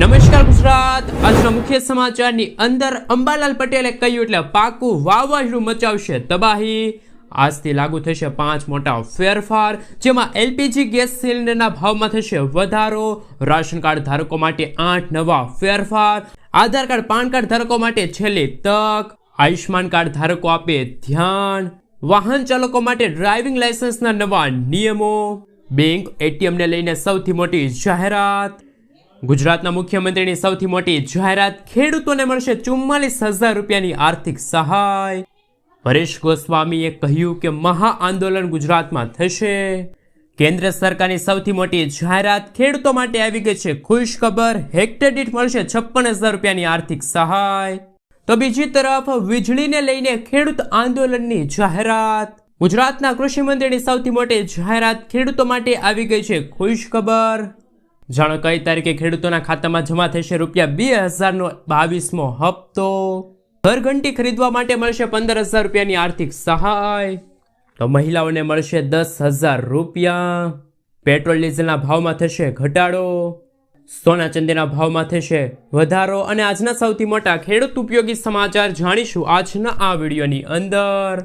નમસ્કાર ગુજરાત. આજના મુખ્ય સમાચારની અંદર અંબાલાલ પટેલે કહ્યું એટલે પાકું વાવાઝોડું મચાવશે તબાહી. આજથી લાગુ થશે પાંચ મોટા ફેરફાર, જેમાં એલપીજી ગેસ સિલિન્ડરના ભાવમાં થશે વધારો, રાશન કાર્ડ ધારકો માટે આઠ નવા ફેરફાર, આધાર કાર્ડ, પાન કાર્ડ ધારકો માટે છેલ્લી તક આયુષ્માન કાર્ડ ધારકો આપે ધ્યાન, વાહન ચાલકો માટે ડ્રાઇવિંગ લાયસન્સના નવા નિયમો, બેંક, એટીએમને લઈને સૌથી મોટી જાહેરાત. ગુજરાતના મુખ્યમંત્રીની સૌથી મોટી જાહેરાત, ખેડૂતોને મળશે ચુમ્માલીસ હજાર રૂપિયાની આર્થિક સહાય. પરેશ ગોસ્વામીએ કહ્યું કે મહા આંદોલન ગુજરાતમાં થશે. કેન્દ્ર સરકારની સૌથી મોટી જાહેરાત ખેડૂતો માટે આવી ગઈ છે. ખુશ ખબર હેક્ટર દીઠ મળશે છપ્પન હજાર રૂપિયાની આર્થિક સહાય. તો બીજી તરફ, વીજળીને લઈને ખેડૂત આંદોલનની જાહેરાત. ગુજરાતના કૃષિ મંત્રીની સૌથી મોટી જાહેરાત ખેડૂતો માટે આવી ગઈ છે. ખુશ ખબર જાણો કઈ તારીખે ખેડૂતોના ખાતામાં જમા થશે? રૂપિયા બે હજારનો બાવીસમો હપ્તો. ઘરઘંટી ખરીદવા માટે મળશે પંદર હજાર રૂપિયાની આર્થિક સહાય. તો મહિલાઓને મળશે દસ હજાર રૂપિયા. પેટ્રોલ, ડીઝલના ભાવમાં થશે ઘટાડો. સોના ચાંદીના ભાવમાં થશે વધારો. અને આજના સૌથી મોટા ખેડૂત ઉપયોગી સમાચાર જાણીશું આજના આ વિડીયોની અંદર.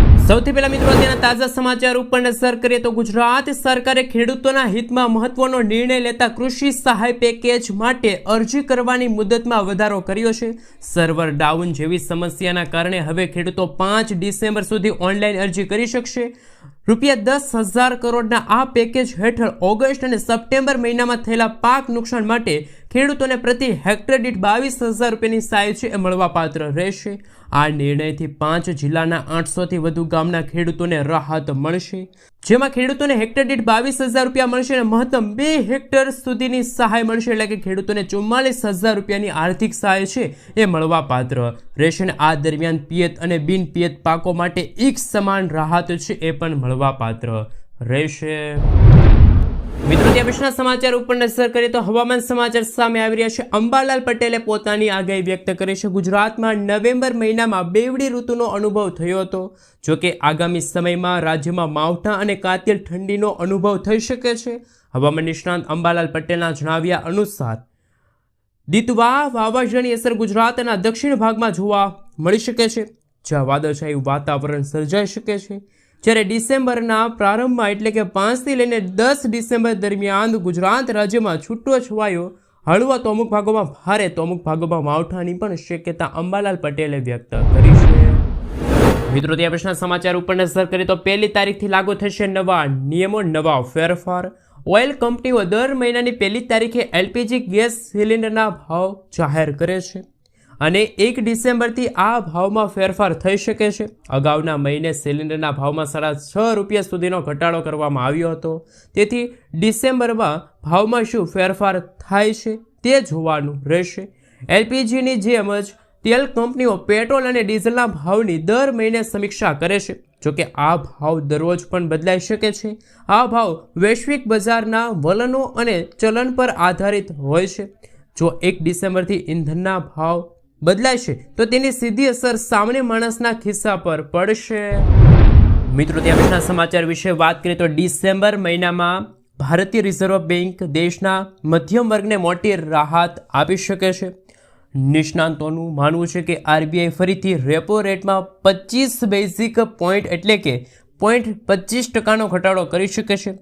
સૌથી પહેલા મિત્રો અત્યારના તાજા સમાચાર ઉપર નજર કરીએ તો ગુજરાત સરકારે ખેડૂતોના હિતમાં મહત્વનો નિર્ણય લેતા કૃષિ સહાય પેકેજ માટે અરજી કરવાની મુદતમાં વધારો કર્યો છે. સર્વર ડાઉન જેવી સમસ્યાના કારણે હવે ખેડૂતો પાંચ ડિસેમ્બર સુધી ઓનલાઈન અરજી કરી શકશે. રૂપિયા દસ હજાર કરોડના આ પેકેજ હેઠળ ઓગસ્ટ અને સપ્ટેમ્બર મહિનામાં થયેલા પાક નુકસાન માટે ખેડૂતોને પ્રતિ હેક્ટર દીઠ બાવીસ હજાર રૂપિયાની સહાય છે એ મળવાપાત્ર રહેશે. આ નિર્ણયથી પાંચ જિલ્લાના આઠસોથી વધુ ગામના ખેડૂતોને રાહત મળશે. જેમાં ખેડૂતોને હેક્ટર દીઠ બાવીસ હજાર રૂપિયા મળશે અને મહત્તમ બે હેક્ટર સુધીની સહાય મળશે એટલે કે ખેડૂતોને ચુમ્માલીસ હજાર રૂપિયાની આર્થિક સહાય છે એ મળવાપાત્ર રહેશે અને આ દરમિયાન પિયત અને બિન પિયત પાકો માટે એક સમાન રાહત છે એ પણ મળવાપાત્ર રહેશે. ત્યાં સમાચાર ઉપર નજર કરીએ તો હવામાન સમાચાર સામે આવી રહ્યા છે. અંબાલાલ પટેલે પોતાની આગાહી વ્યક્ત કરી છે. ગુજરાતમાં નવેમ્બર મહિનામાં બેવડી ઋતુનો અનુભવ થયો હતો. જોકે આગામી સમયમાં રાજ્યમાં માવઠા અને કાતિલ ઠંડીનો અનુભવ થઈ શકે છે. હવામાન નિષ્ણાંત અંબાલાલ પટેલના જણાવ્યા અનુસાર, દિતવા વાવાઝોડાની અસર ગુજરાતના દક્ષિણ ભાગમાં જોવા મળી શકે છે. જ્યાં વાદળછાયું વાતાવરણ સર્જાઈ શકે છે. જ્યારે ડિસેમ્બરના પ્રારંભમાં એટલે કે પાંચથી લઈને દસ ડિસેમ્બર દરમિયાન ગુજરાત રાજ્યમાં છૂટો છવાયો. હળવા તો અમુક ભાગોમાં ભારે તો અમુક ભાગોમાં માવઠાની પણ શક્યતા અંબાલાલ પટેલે વ્યક્ત કરી છે. મિત્રો ત્યાં પ્રશ્ન સમાચાર ઉપર નજર કરીએ તો પહેલી તારીખથી લાગુ થશે નવા નિયમો, નવા ફેરફાર. ઓઇલ કંપનીઓ દર મહિનાની પહેલી તારીખે એલપીજી ગેસ સિલિન્ડરના ભાવ જાહેર કરે છે. અને એક ડિસેમ્બરથી આ ભાવમાં ફેરફાર થઈ શકે છે. અગાઉના મહિને સિલિન્ડરના ભાવમાં સાડા છ રૂપિયા સુધીનો ઘટાડો કરવામાં આવ્યો હતો. તેથી ડિસેમ્બરમાં ભાવમાં શું ફેરફાર થાય છે તે જોવાનું રહેશે. એલપીજીની જેમ જ તેલ કંપનીઓ પેટ્રોલ અને ડીઝલના ભાવની દર મહિને સમીક્ષા કરે છે. જોકે આ ભાવ દરરોજ પણ બદલાઈ શકે છે. આ ભાવ વૈશ્વિક બજારના વલણો અને ચલણ પર આધારિત હોય છે. જો એક ડિસેમ્બરથી ઇંધણના ભાવ બદલાય છે તો તેની સીધી અસર સામાન્ય માણસના ખિસ્સા પર પડશે. મિત્રો, ત્યાં સમાચાર વિશે વાત કરીએ તો ડિસેમ્બર મહિનામાં ભારતીય રિઝર્વ બેંક દેશના મધ્યમ વર્ગને મોટી રાહત આપી શકે છે. નિષ્ણાંતોનું માનવું છે કે આરબીઆઈ ફરીથી રેપો રેટમાં પચીસ બેઝિક પોઈન્ટ એટલે કે પોઈન્ટ પચીસ ટકાનો ઘટાડો કરી શકે છે.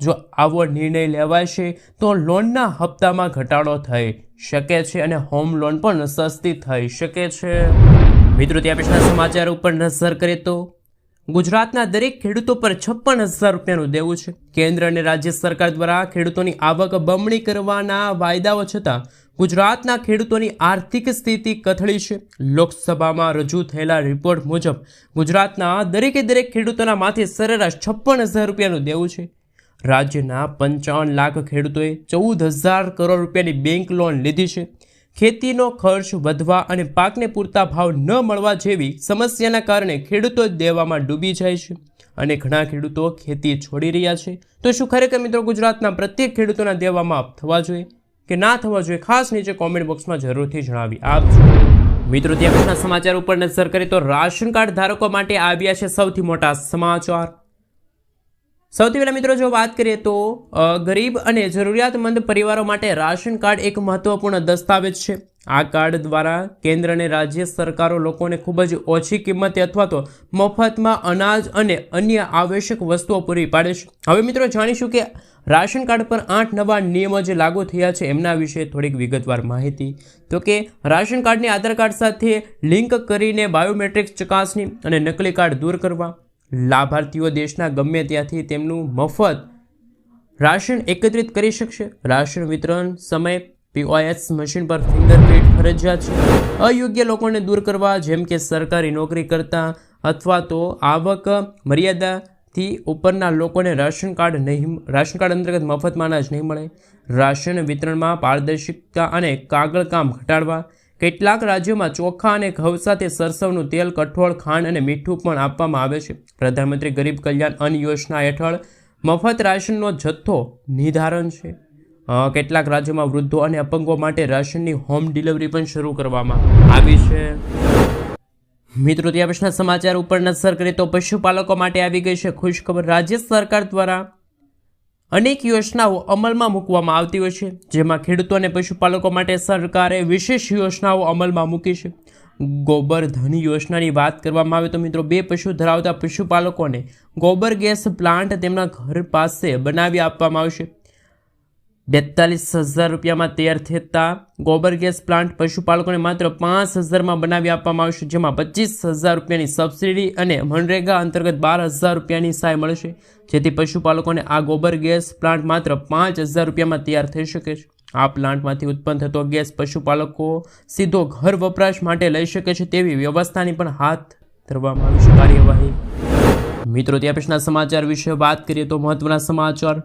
જો આવો નિર્ણય લેવાશે, તો લોનના હપ્તામાં ઘટાડો થઈ શકે છે અને હોમ લોન પણ સસ્તી થઈ શકે છે. મિત્રો, ત્યાં પછીના સમાચાર ઉપર નજર કરીએ તો ગુજરાતના દરેક ખેડૂતો પર છપ્પન હજાર રૂપિયાનું દેવું છે. કેન્દ્ર અને રાજ્ય સરકાર દ્વારા ખેડૂતોની આવક બમણી કરવાના વાયદાઓ છતાં ગુજરાતના ખેડૂતોની આર્થિક સ્થિતિ કથળી છે. લોકસભામાં રજૂ થયેલા રિપોર્ટ મુજબ ગુજરાતના દરેકે દરેક ખેડૂતોના માથે સરેરાશ છપ્પન હજાર રૂપિયાનું દેવું છે. રાજ્યના પંચાવન લાખ ખેડૂતોએ ચૌદ હજાર કરોડ રૂપિયાની બેંક લોન લીધી છે. ખેતીનો ખર્ચ વધવા અને પાકને પૂરતા ભાવ ન મળવા જેવી સમસ્યાના કારણે ખેડૂતો દેવામાં ડૂબી જાય છે અને ઘણા ખેડૂતો ખેતી છોડી રહ્યા છે. તો શું ખરેખર મિત્રો ગુજરાતના પ્રત્યેક ખેડૂતોના દેવામાં થવા જોઈએ કે ના થવા જોઈએ? ખાસ નીચે કોમેન્ટ બોક્સમાં જરૂરથી જણાવી આપજો. મિત્રો, ત્યાં સમાચાર ઉપર નજર કરીએ તો રાશન કાર્ડ ધારકો માટે આવ્યા છે સૌથી મોટા સમાચાર. સૌથી પહેલાં મિત્રો જો વાત કરીએ તો ગરીબ અને જરૂરિયાતમંદ પરિવારો માટે રાશન કાર્ડ એક મહત્વપૂર્ણ દસ્તાવેજ છે. આ કાર્ડ દ્વારા કેન્દ્ર અને રાજ્ય સરકારો લોકોને ખૂબ જ ઓછી કિંમતે અથવા તો મફતમાં અનાજ અને અન્ય આવશ્યક વસ્તુઓ પૂરી પાડે છે. હવે મિત્રો જાણીશું કે રાશન કાર્ડ પર આઠ નવા નિયમો જે લાગુ થયા છે એમના વિશે થોડીક વિગતવાર માહિતી. તો કે, રાશન કાર્ડને આધાર કાર્ડ સાથે લિંક કરીને બાયોમેટ્રિક્સ ચકાસણી અને નકલી કાર્ડ દૂર કરવા. લાભાર્થીઓ દેશના ગમે ત્યાંથી તેમનું મફત રાશન એકત્રિત કરી શકશે. રાશન વિતરણ સમય પીઓએસ મશીન પર ફિંગરપ્રિન્ટ ફરજિયાત છે. અયોગ્ય લોકોને દૂર કરવા, જેમ કે સરકારી નોકરી કરતા અથવા તો આવક મર્યાદાથી ઉપરના લોકોને રાશન કાર્ડ નહીં રાશન કાર્ડ અંતર્ગત મફતમાં અનાજ નહીં મળે. રાશન વિતરણમાં પારદર્શિકતા અને કાગળ કામ ઘટાડવા કેટલાક રાજ્યોમાં ચોખા અને ઘઉં સાથે સરસવનું તેલ, કઠોળ, ખાંડ અને મીઠું પણ આપવામાં આવે છે. પ્રધાનમંત્રી ગરીબ કલ્યાણ અન્ન યોજના હેઠળ મફત રાશનનો જથ્થો નિર્ધારણ છે. કેટલાક રાજ્યોમાં વૃદ્ધો અને અપંગો માટે રાશનની હોમ ડિલિવરી પણ શરૂ કરવામાં આવી છે. મિત્રો, ત્યાં પછીના સમાચાર ઉપર નજર કરીએ તો પશુપાલકો માટે આવી ગઈ છે ખુશખબર. રાજ્ય સરકાર દ્વારા અનેક યોજનાઓ અમલમાં મૂકવામાં આવતી હોય છે, જેમાં ખેડૂતો અને પશુપાલકો માટે સરકારે વિશેષ યોજનાઓ અમલમાં મૂકી છે. ગોબર ધન યોજનાની વાત કરવામાં આવે તો મિત્રો, બે પશુ ધરાવતા પશુપાલકોને ગોબર ગેસ પ્લાન્ટ તેમના ઘર પાસે બનાવી આપવામાં આવશે. બેતાલીસ હજાર રૂપિયામાં તૈયાર થતા ગોબર ગેસ પ્લાન્ટ પશુપાલકોને માત્ર પાંચ હજારમાં બનાવી આપવામાં આવશે જેમાં પચીસ હજાર રૂપિયાની સબસિડી અને મનરેગા અંતર્ગત બાર હજાર રૂપિયાની સહાય મળશે, જેથી પશુપાલકોને આ ગોબર ગેસ પ્લાન્ટ માત્ર પાંચ હજાર રૂપિયામાં તૈયાર થઈ શકે છે. આ પ્લાન્ટમાંથી ઉત્પન્ન થતો ગેસ પશુપાલકો સીધો ઘર વપરાશ માટે લઈ શકે છે તેવી વ્યવસ્થાની પણ હાથ ધરવામાં આવી છે કાર્યવાહી. મિત્રો ત્યાં પછીના સમાચાર વિશે વાત કરીએ તો મહત્વના સમાચાર.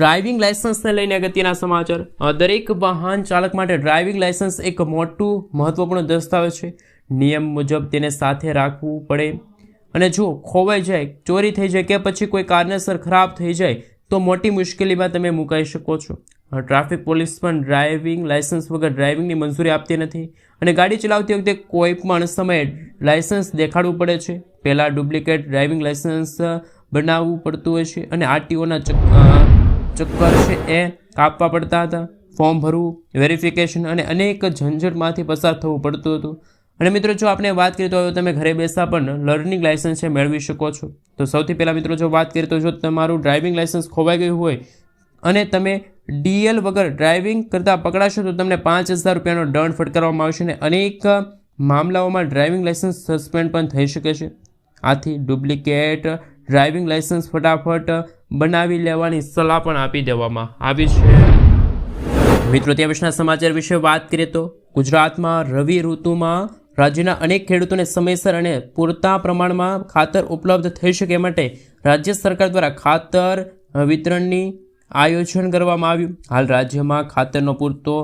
ડ્રાઇવિંગ લાયસન્સને લઈને અગત્યના સમાચાર. દરેક વાહન ચાલક માટે ડ્રાઇવિંગ લાયસન્સ એક મોટું, મહત્વપૂર્ણ દસ્તાવેજ છે. નિયમ મુજબ તેને સાથે રાખવું પડે. અને જો ખોવાઈ જાય, ચોરી થઈ જાય કે પછી કોઈ કારણસર ખરાબ થઈ જાય, તો મોટી મુશ્કેલીમાં તમે મુકાઈ શકો છો. ટ્રાફિક પોલીસ પણ ડ્રાઇવિંગ લાયસન્સ વગર ડ્રાઇવિંગની મંજૂરી આપતી નથી. અને ગાડી ચલાવતી વખતે કોઈ પણ સમયે લાયસન્સ દેખાડવું પડે છે. પહેલાં ડુપ્લિકેટ ડ્રાઇવિંગ લાયસન્સ બનાવવું પડતું હોય છે અને આરટીઓના ચક્કર છે એ કાપવા પડતા હતા. ફોર્મ ભરવું વેરિફિકેશન અને અનેક ઝંઝટમાંથી પસાર થવું પડતું હતું. અને મિત્રો, જો આપણે વાત કરીએ તો હવે તમે ઘરે બેસા પણ લર્નિંગ લાઇસન્સ છે મેળવી શકો છો. તો સૌથી પહેલાં મિત્રો, જો વાત કરીએ તો જો તમારું ડ્રાઇવિંગ લાઇસન્સ ખોવાઈ ગયું હોય અને તમે ડીએલ વગર ડ્રાઇવિંગ કરતાં પકડાશો, તો તમને પાંચ હજાર રૂપિયાનો દંડ ફટકારવામાં આવશે અને અનેક મામલાઓમાં ડ્રાઇવિંગ લાઇસન્સ સસ્પેન્ડ પણ થઈ શકે છે. આથી ડુપ્લિકેટ ડ્રાઇવિંગ લાઇસન્સ ફટાફટ બનાવી લેવાની સલાહ પણ આપી દેવામાં આવી છે. મિત્રો, ત્યાં પછીના સમાચાર વિશે વાત કરીએ તો ગુજરાતમાં રવિ ઋતુમાં રાજ્યના અનેક ખેડૂતોને સમયસર અને પૂરતા પ્રમાણમાં ખાતર ઉપલબ્ધ થઈ શકે માટે રાજ્ય સરકાર દ્વારા ખાતર વિતરણની આયોજન કરવામાં આવ્યું. હાલ રાજ્યમાં ખાતરનો પૂરતો,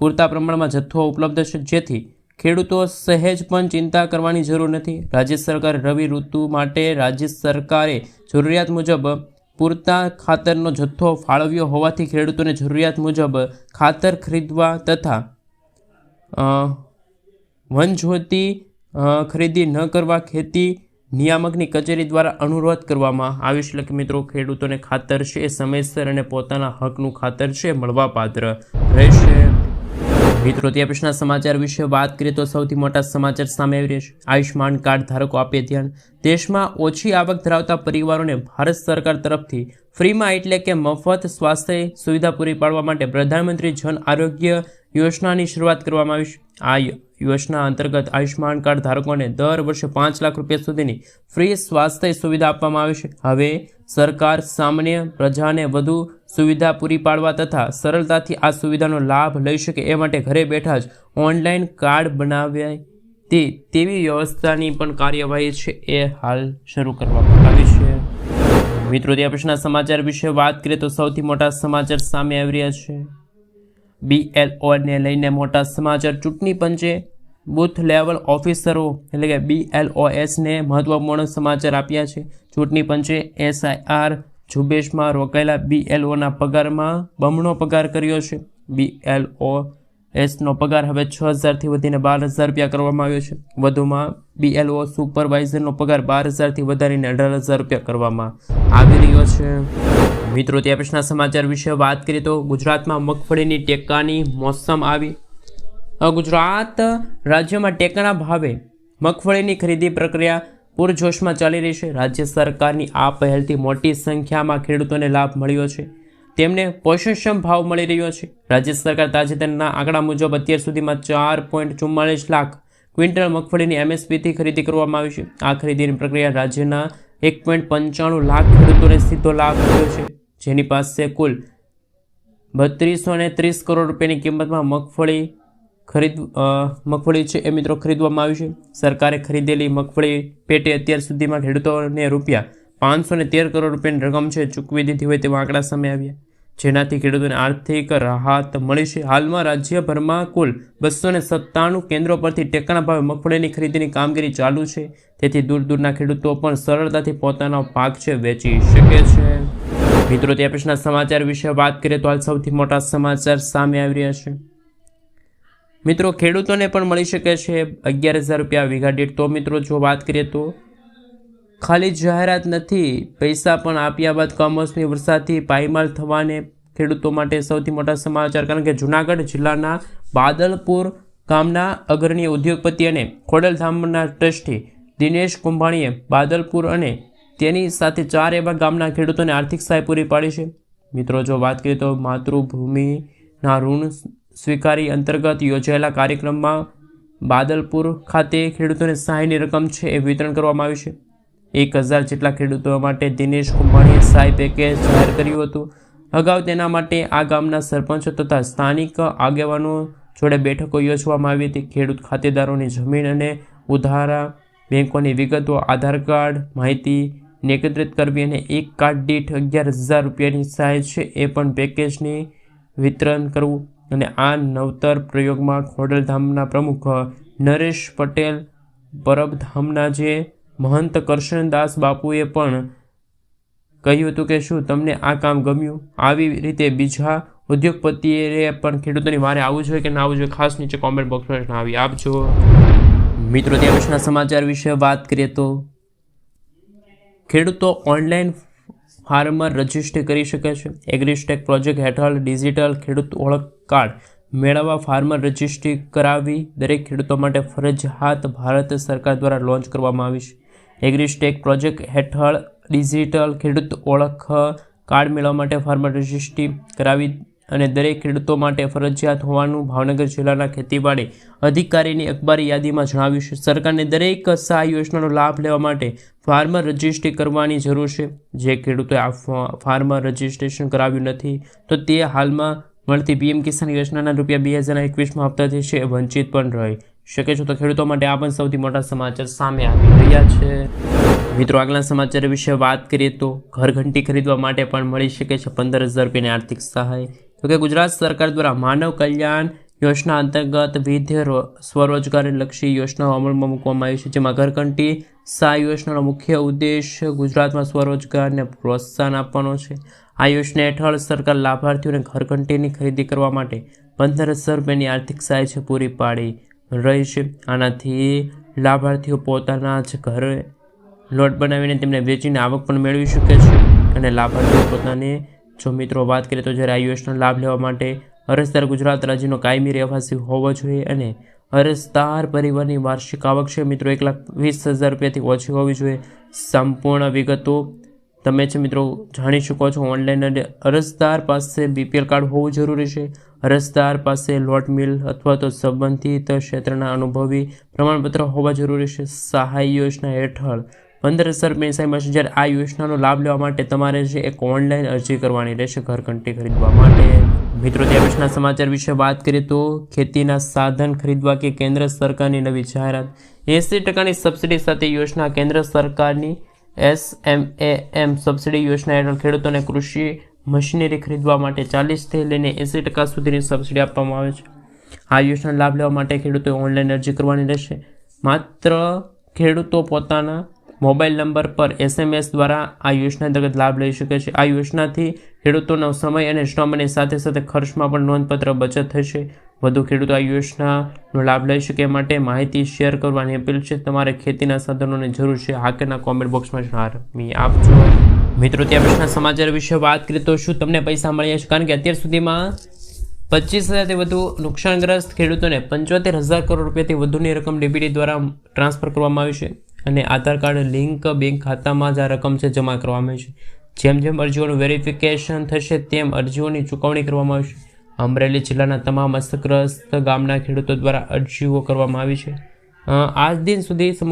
પૂરતા પ્રમાણમાં જથ્થો ઉપલબ્ધ છે, જેથી ખેડૂતો સહેજ પણ ચિંતા કરવાની જરૂર નથી. રાજ્ય સરકાર રવિ ઋતુ માટે રાજ્ય સરકારે જરૂરિયાત મુજબ પૂરતા ખાતરનો જથ્થો ફાળવ્યો હોવાથી ખેડૂતોને જરૂરિયાત મુજબ ખાતર ખરીદવા તથા વનજ્યોતિ ખરીદી ન કરવા ખેતી નિયામકની કચેરી દ્વારા અનુરોધ કરવામાં આવ્યો છે. એટલે મિત્રો, ખેડૂતોને ખાતર છે સમયસર અને પોતાના હકનું ખાતર છે, મળવાપાત્ર રહેશે. મિત્રો, તે પછીના સમાચાર વિશે વાત કરીએ તો સૌથી મોટા સમાચાર સામે આવી રહ્યા છે. આયુષ્માન કાર્ડ ધારકો આપે ધ્યાન. દેશમાં ઓછી આવક ધરાવતા પરિવારોને ભારત સરકાર તરફથી ફ્રીમાં એટલે કે મફત સ્વાસ્થ્ય સુવિધા પૂરી પાડવા માટે પ્રધાનમંત્રી જન આરોગ્ય યોજનાની શરૂઆત કરવામાં આવી આ યોજના અંતર્ગત આયુષ્યમાન કાર્ડ ધારકોને દર વર્ષે પાંચ લાખ રૂપિયા સુધીની ફ્રી સ્વાસ્થ્ય સુવિધા આપવામાં આવે છે. હવે સરકાર સામાન્ય પ્રજાને વધુ સુવિધા પૂરી પાડવા તથા સરળતાથી આ સુવિધાનો લાભ લઈ શકે એ માટે ઘરે બેઠા જ ઓનલાઈન કાર્ડ બનાવ્યા તે, તેવી વ્યવસ્થાની પણ કાર્યવાહી છે એ હાલ શરૂ કરવામાં આવી છે. મિત્રો ત્યાં પછીના સમાચાર વિશે વાત કરીએ તો સૌથી મોટા સમાચાર સામે આવી રહ્યા છે. બીએલઓને લઈને મોટા સમાચાર ચૂંટણી પંચે બૂથ લેવલ ઓફિસરો એટલે કે બીએલઓએસને મહત્વપૂર્ણ સમાચાર આપ્યા છે. ચૂંટણી પંચે એસઆઈઆર ઝુંબેશમાં રોકાયેલા બીએલઓના પગારમાં બમણો પગાર કર્યો છે. બીએલઓ એસનો પગાર હવે છ હજારથી વધીને બાર હજાર રૂપિયા કરવામાં આવ્યો છે. વધુમાં બીએલઓ સુપરવાઇઝરનો પગાર બાર હજારથી વધારીને અઢાર હજાર રૂપિયા કરવામાં આવી રહ્યો છે. મિત્રો ત્યાં પ્રશ્ન સમાચાર વિશે વાત કરીએ તો ગુજરાતમાં મગફળીની ટેકાની મોસમ આવી. ગુજરાત રાજ્યમાં ટેકાના ભાવે મગફળીની ખરીદી પ્રક્રિયા પૂરજોશમાં ચાલી રહી છે. રાજ્ય સરકારની આ પહેલથી મોટી સંખ્યામાં ખેડૂતોને લાભ મળ્યો છે. તેમને પોષણક્ષમ ભાવ મળી રહ્યો છે. રાજ્ય સરકાર તાજેતરના આંકડા મુજબ અત્યાર સુધીમાં ચાર પોઈન્ટ ચુમ્માલીસ લાખ ક્વિન્ટલ મગફળીની એમએસપીથી ખરીદી કરવામાં આવી છે. આ ખરીદીની પ્રક્રિયા રાજ્યના એક પોઈન્ટ પંચાણું લાખ ખેડૂતોને સીધો લાભ મળ્યો છે. જેની પાસે કુલ બત્રીસો ને ત્રીસ કરોડ રૂપિયાની કિંમતમાં મગફળી ખરીદ મગફળી છે એ મિત્રો ખરીદવામાં આવી છે. સરકારે ખરીદેલી મગફળી પેટે અત્યાર સુધીમાં ખેડૂતોને રૂપિયા પાંચસો ને તેર કરોડ રૂપિયાની રકમ છે ચૂકવી દીધી હોય તેવા આંકડા સામે આવ્યા. જેનાથી ખેડૂતોને આર્થિક રાહત મળી છે. હાલમાં રાજ્યભરમાં કુલ બસો ને સત્તાણું કેન્દ્રો પરથી ટેકાના ભાવે મગફળીની ખરીદીની કામગીરી ચાલુ છે. તેથી દૂર દૂરના ખેડૂતો પણ સરળતાથી પોતાનો પાક છે, વેચી શકે છે. મિત્રો ત્યાં પછીના સમાચાર વિશે વાત કરીએ તો હાલ સૌથી મોટા સમાચાર સામે આવી રહ્યા છે. મિત્રો, ખેડૂતોને પણ મળી શકે છે અગિયાર હજાર રૂપિયા વીઘા દીઠ. તો મિત્રો, જો વાત કરીએ તો ખાલી જાહેરાત નથી, પૈસા પણ આપ્યા બાદ કમોસમી વરસાદથી પાયમાલ થવાને ખેડૂતો માટે સૌથી મોટા સમાચાર, કારણ કે જૂનાગઢ જિલ્લાના બાદલપુર ગામના અગ્રણી ઉદ્યોગપતિ અને ખોડલધામના ટ્રસ્ટી દિનેશ કુંભાણીએ બાદલપુર અને તેની સાથે ચાર એવા ગામના ખેડૂતોને આર્થિક સહાય પૂરી પાડી છે. મિત્રો, જો વાત કરીએ તો માતૃભૂમિના ઋણ સ્વીકારી અંતર્ગત યોજાયેલા કાર્યક્રમમાં બાદલપુર ખાતે ખેડૂતોને સહાયની રકમ છે એ વિતરણ કરવામાં આવ્યું છે. એક હજાર જેટલા ખેડૂતો માટે દિનેશ કુંભાણીએ સહાય પેકેજ જાહેર કર્યું હતું. અગાઉ તેના માટે આ ગામના સરપંચો તથા સ્થાનિક આગેવાનો જોડે બેઠકો યોજવામાં આવી હતી. ખેડૂત ખાતેદારોની જમીન અને ઉધારા બેંકોની વિગતો, આધાર કાર્ડ, માહિતી ને એકત્રિત કરવી અને એક કાર્ડ દીઠ અગિયાર હજાર રૂપિયાની સહાય છે, એ પણ પેકેજની વિતરણ કરવું. અને આ નવતર પ્રયોગમાં ખોડલધામના પ્રમુખ નરેશ પટેલ પરબધામના જે મહંત કરશનદાસ બાપુએ પણ કહ્યું હતું કે, શું તમને આ કામ ગમ્યું? આવી રીતે બીજા ઉદ્યોગપતિએ પણ ખેડૂતોની વારે આવવું જોઈએ કે ના આવવું જોઈએ? ખાસ નીચે કોમેન્ટ બોક્સમાં આવી આપજો. મિત્રો ત્યાં સમાચાર વિશે વાત કરીએ તો ખેડૂતો ઓનલાઈન ફાર્મર રજિસ્ટર કરી શકે છે. એગ્રીસ્ટેક પ્રોજેક્ટ હેઠળ ડિજિટલ ખેડૂત ઓળખ કાર્ડ મેળવવા ફાર્મર રજિસ્ટ્રી કરાવી દરેક ખેડૂતો માટે ફરજિયાત ભારત સરકાર દ્વારા લોન્ચ કરવામાં આવી છે. એગ્રીસ્ટેક પ્રોજેક્ટ હેઠળ ડિજિટલ ખેડૂત ઓળખ કાર્ડ મેળવવા માટે ફાર્મર રજિસ્ટ્રી કરાવી અને દરેક ખેડૂતો માટે ફરજિયાત હોવાનું ભાવનગર જિલ્લાના ખેતીવાડી અધિકારીની અખબારી યાદીમાં જણાવ્યું છે. સરકારને દરેક સહાય યોજનાનો લાભ લેવા માટે ફાર્મર રજિસ્ટ્રી કરવાની જરૂર છે. જે ખેડૂતોએ આ ફાર્મર રજિસ્ટ્રેશન કરાવ્યું નથી, તો તે હાલમાં મળતી પીએમ કિસાન યોજનાના રૂપિયા બે હજાર એકવીસમાં હપ્તાથી છે, વંચિત પણ રહી શકે છે. તો ખેડૂતો માટે આ પણ સૌથી મોટા સમાચાર સામે આવી રહ્યા છે. મિત્રો, આગલા સમાચાર વિશે વાત કરીએ તો ઘરઘંટી ખરીદવા માટે પણ મળી શકે છે પંદર હજાર રૂપિયાની આર્થિક સહાય. તો કે ગુજરાત સરકાર દ્વારા માનવ કલ્યાણ યોજના અંતર્ગત વિવિધ સ્વરોજગારલક્ષી યોજનાઓ અમલમાં મૂકવામાં આવી છે. જેમાં ઘરઘંટી સહાય યોજનાનો મુખ્ય ઉદ્દેશ ગુજરાતમાં સ્વરોજગારને પ્રોત્સાહન આપવાનો છે. આ યોજના હેઠળ સરકાર લાભાર્થીઓને ઘરઘંટીની ખરીદી કરવા માટે પંદર હજાર રૂપિયાની આર્થિક સહાય છે પૂરી પાડી રહી છે. આનાથી લાભાર્થીઓ પોતાના જ ઘરે લોટ બનાવીને તેમને વેચીને આવક પણ મેળવી શકે છે અને લાભાર્થીઓ પોતાને જો મિત્રો, વાત કરીએ તો જ્યારે આ યોજનાનો લાભ લેવા માટે અરજદાર ગુજરાત રાજ્યનો કાયમી રહેવાસી હોવો જોઈએ અને અરજદાર પરિવારની વાર્ષિક આવક છે, મિત્રો, એક લાખ વીસ હજાર રૂપિયાથી ઓછી હોવી જોઈએ. સંપૂર્ણ વિગતો તમે છે, મિત્રો, જાણી શકો છો. ઓનલાઈન અને અરજદાર પાસે બીપીએલ કાર્ડ હોવું જરૂરી છે. અરજદાર પાસે લોટ, મિલ અથવા તો સંબંધિત ક્ષેત્રના અનુભવી પ્રમાણપત્ર હોવા જરૂરી છે. સહાય યોજના હેઠળ પંદર હજાર સહાય મળશે જ્યારે આ યોજનાનો લાભ લેવા માટે તમારે છે એક ઓનલાઈન અરજી કરવાની રહેશે ઘરઘંટી ખરીદવા માટે. મિત્રો દેવેશના સમાચાર વિશે વાત કરીએ તો ખેતીના સાધન ખરીદવા કે કેન્દ્ર સરકારની નવી જાહેરાત? એંસી ટકાની સબસિડી સાથે યોજના કેન્દ્ર સરકારની એસ એમ એ એમ સબસિડી યોજના હેઠળ ખેડૂતોને કૃષિ મશીનરી ખરીદવા માટે ચાલીસથી લઈને એંસી ટકા સુધીની સબસિડી આપવામાં આવે છે. આ યોજના લાભ લેવા માટે ખેડૂતોએ ઓનલાઈન અરજી કરવાની રહેશે. માત્ર ખેડૂતો પોતાના મોબાઈલ નંબર પર એસએમએસ દ્વારા આ યોજના અંતર્ગત લાભ લઈ શકે છે. આ યોજનાથી ખેડૂતોનો સમય અને શ્રમની સાથે સાથે ખર્ચમાં પણ નોંધપાત્ર બચત થશે. વધુ ખેડૂતો આ યોજનાનો લાભ લઈ શકે માટે માહિતી શેર કરવાની અપીલ છે. તમારે ખેતીના સાધનોની જરૂર છે. હા કે ના કોમેન્ટ બોક્સમાં જણાવી આપજો. મિત્રો, ત્યાં પ્રશ્ન સમાચાર વિશે વાત કરીએ તો શું તમને પૈસા મળ્યા છે? કારણ કે અત્યાર સુધીમાં પચીસ હજારથી વધુ નુકસાનગ્રસ્ત ખેડૂતોને પંચોતેર હજાર કરોડ રૂપિયાથી વધુની રકમ ડીબીટી દ્વારા ટ્રાન્સફર કરવામાં આવી છે. અને આધાર કાર્ડ લિંક બેંક ખાતામાં જ આ રકમ છે જમા કરવામાં આવી છે જેમ જેમ અરજીઓનું વેરિફિકેશન થશે, તેમ અરજીઓની ચૂકવણી કરવામાં આવશે. અમરેલી જિલ્લાના તમામ અસરગ્રસ્ત ગામના ખેડૂતો દ્વારા અરજીઓ કરવામાં આવી છે. આજ દિન સુધી